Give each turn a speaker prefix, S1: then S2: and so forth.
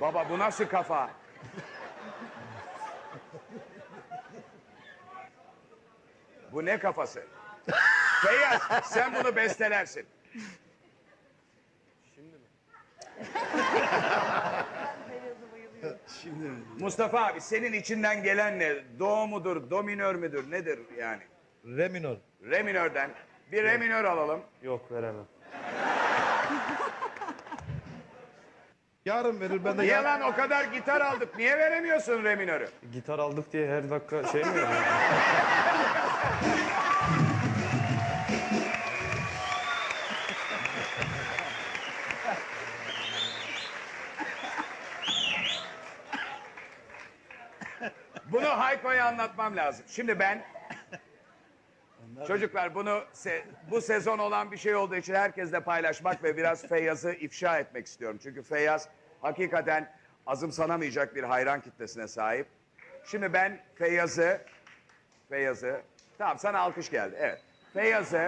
S1: Baba bu nasıl kafa? bu ne kafası? Feyyaz sen bunu bestelersin.
S2: Şimdi mi?
S1: Mustafa abi senin içinden gelen ne? Do mudur, do minör müdür, nedir yani?
S2: Re minor.
S1: Re minörden bir re minör alalım.
S3: Yok veremem.
S2: Yarın verir ben de
S1: Niye lan o kadar gitar aldık, niye veremiyorsun re minörü?
S3: Gitar aldık diye her dakika şey mi yapıyor?
S1: Bunu Hayko'ya anlatmam lazım. Şimdi ben çocuklar bunu se- bu sezon olan bir şey olduğu için herkesle paylaşmak ve biraz Feyyaz'ı ifşa etmek istiyorum. Çünkü Feyyaz hakikaten azımsanamayacak bir hayran kitlesine sahip. Şimdi ben Feyyaz'ı Feyyaz'ı tamam sana alkış geldi. Evet. Feyyaz'ı